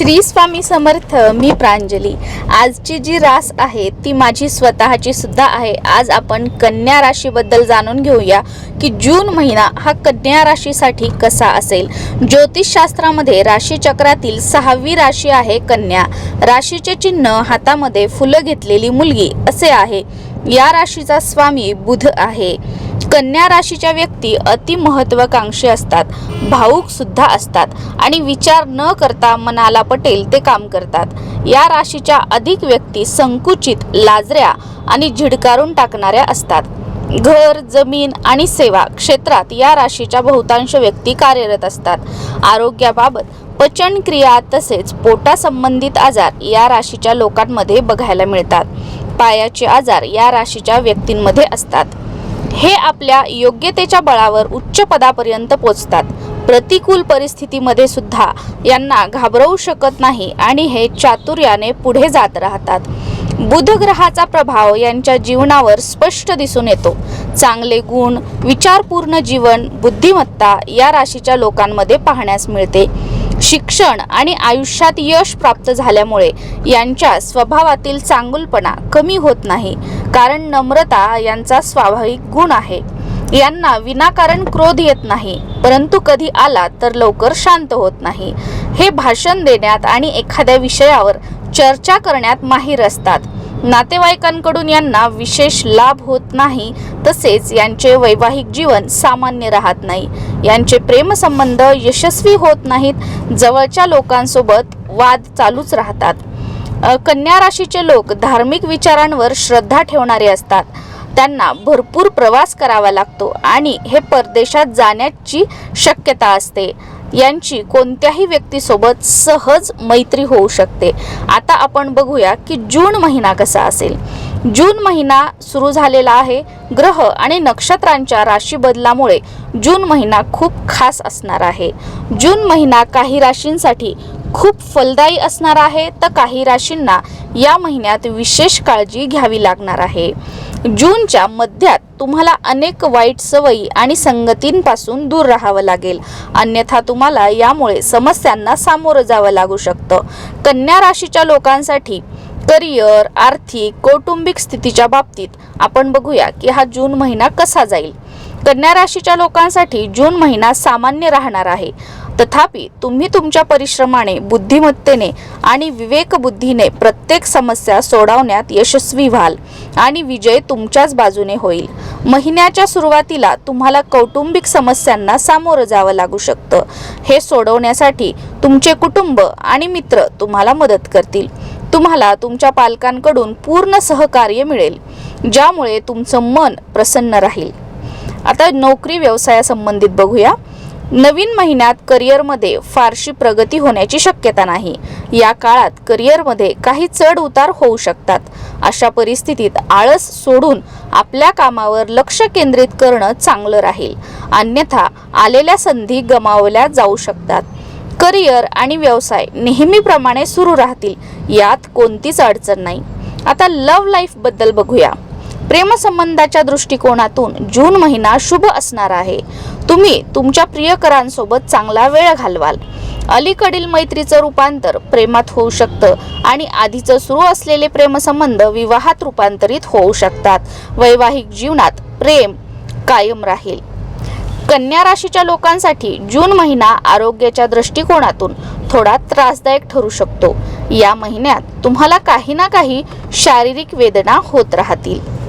श्री स्वामी समर्थ मी प्रांजली. आजची जी रास आहे ती माझी स्वतःची सुद्धा आहे. आज आपण कन्या राशीबद्दल जाणून घेऊया की जून महिना हा कन्या राशीसाठी कसा असेल. ज्योतिषशास्त्रामध्ये राशीचक्रातील सहावी राशी आहे कन्या. राशीचे चिन्ह हातामध्ये फुलं घेतलेली मुलगी असे आहे. या राशीचा स्वामी बुध आहे. कन्या राशीच्या व्यक्ती अति महत्वाकांक्षी असतात भाऊक सुद्धा असतात आणि विचार न करता मनाला पटेल ते काम करतात. या राशीच्या अधिक व्यक्ती संकुचित लाजऱ्या आणि झिडकारून टाकणाऱ्या असतात. घर जमीन आणि सेवा क्षेत्रात या राशीच्या बहुतांश व्यक्ती कार्यरत असतात. आरोग्याबाबत पचन क्रिया तसेच पोटासंबंधित आजार या राशीच्या लोकांमध्ये बघायला मिळतात. पायाचे आजार या राशीच्या व्यक्तींमध्ये असतात. हे आपल्या योग्यतेच्या बळावर उच्च पदापर्यंत पोचतात. प्रतिकूल परिस्थितीमध्ये सुद्धा यांना घाबरवू शकत नाही आणि हे चातुर्याने पुढे जात राहतात. बुध ग्रहाचा प्रभाव यांच्या जीवनावर स्पष्ट दिसून येतो. चांगले गुण विचारपूर्ण जीवन बुद्धिमत्ता या राशीच्या लोकांमध्ये पाहण्यास मिळते. शिक्षण आणि आयुष्यात यश प्राप्त झाल्यामुळे यांच्या स्वभावातील चांगुलपणा कमी होत नाही. कारण नम्रता यांचा स्वाभाविक गुण आहे. यांना विनाकारण क्रोध येत नाही. परंतु कधी आला तर लवकर शांत होत नाही. हे भाषण देण्यात आणि एखाद्या विषयावर चर्चा करण्यात माहीर असतात. नातेवाईकांकडून यांना विशेष लाभ होत नाही तसेच यांचे वैवाहिक जीवन सामान्य राहत नाही. यांचे प्रेमसंबंध यशस्वी होत नाहीत जवळच्या लोकांसोबत वाद चालूच राहतात. कन्या राशीचे लोक धार्मिक विचारांवर श्रद्धा ठेवणारे असतात. त्यांना भरपूर प्रवास करावा लागतो आणि हे परदेशात जाण्याची शक्यता असते. यांची कोणत्याही व्यक्तीसोबत सहज मैत्री होऊ शकते. आता आपण बघूया की जून महिना कसा असेल. जून महिना सुरू झालेला आहे. ग्रह आणि नक्षत्रांच्या राशी बदलामुळे जून महिना खूप खास असणार आहे. जून महिना काही राशींसाठी खूप फलदायी असणार आहे. तर काही राशींना या महिन्यात विशेष काळजी घ्यावी लागणार आहे. जूनच्या मध्यात तुम्हाला अनेक वाईट सवयी आणि संगतींपासून दूर राहावं लागेल. अन्यथा तुम्हाला यामुळे समस्यांना सामोरं जावं लागू शकतं. कन्या राशीच्या लोकांसाठी करिअर आर्थिक कौटुंबिक स्थितीच्या बाबतीत आपण बघूया की हा जून महिना कसा जाईल. कन्या राशीच्या लोकांसाठी जून महिना सामान्य राहणार आहे. तथापि तुम्ही तुमच्या परिश्रमाने बुद्धिमत्तेने आणि विवेकबुद्धीने प्रत्येक समस्या सोडवण्यात यशस्वी व्हाल आणि विजय तुमच्याच बाजूने होईल. महिन्याच्या सुरुवातीला तुम्हाला कौटुंबिक समस्यांना सामोरं जावं लागू शकतं. हे सोडवण्यासाठी तुमचे कुटुंब आणि मित्र तुम्हाला मदत करतील. तुम्हाला तुमच्या पालकांकडून पूर्ण सहकार्य मिळेल ज्यामुळे तुमचं मन प्रसन्न राहील. आता नोकरी व्यवसायासंबंधित बघूया. नवीन महिन्यात करिअरमध्ये फारशी प्रगती होण्याची शक्यता नाही. या काळात करिअरमध्ये काही चढ उतार होऊ शकतात. अशा परिस्थितीत आळस सोडून आपल्या कामावर लक्ष केंद्रित करणं चांगलं राहील. अन्यथा आलेल्या संधी गमावल्या जाऊ शकतात. करिअर आणि व्यवसाय नेहमीप्रमाणे सुरू राहतील यात कोणतीच अडचण नाही. आता लव्ह लाईफबद्दल बघूया. प्रेमसंबंधाच्या दृष्टिकोनातून जून महिना शुभ असणार आहे. तुम्ही तुमच्या प्रियकरांसोबत चांगला वेळ घालवाल. अलीकडील मैत्रीचं रूपांतर प्रेमात होऊ शकतं आणि आधीचं सुरू असलेले प्रेमसंबंध विवाहात रूपांतरित होऊ शकतात. वैवाहिक जीवनात प्रेम कायम राहील. कन्या राशीच्या लोकांसाठी जून महिना आरोग्याच्या दृष्टिकोनातून थोडा त्रासदायक ठरू शकतो. या महिन्यात तुम्हाला काही ना काही शारीरिक वेदना होत राहतील.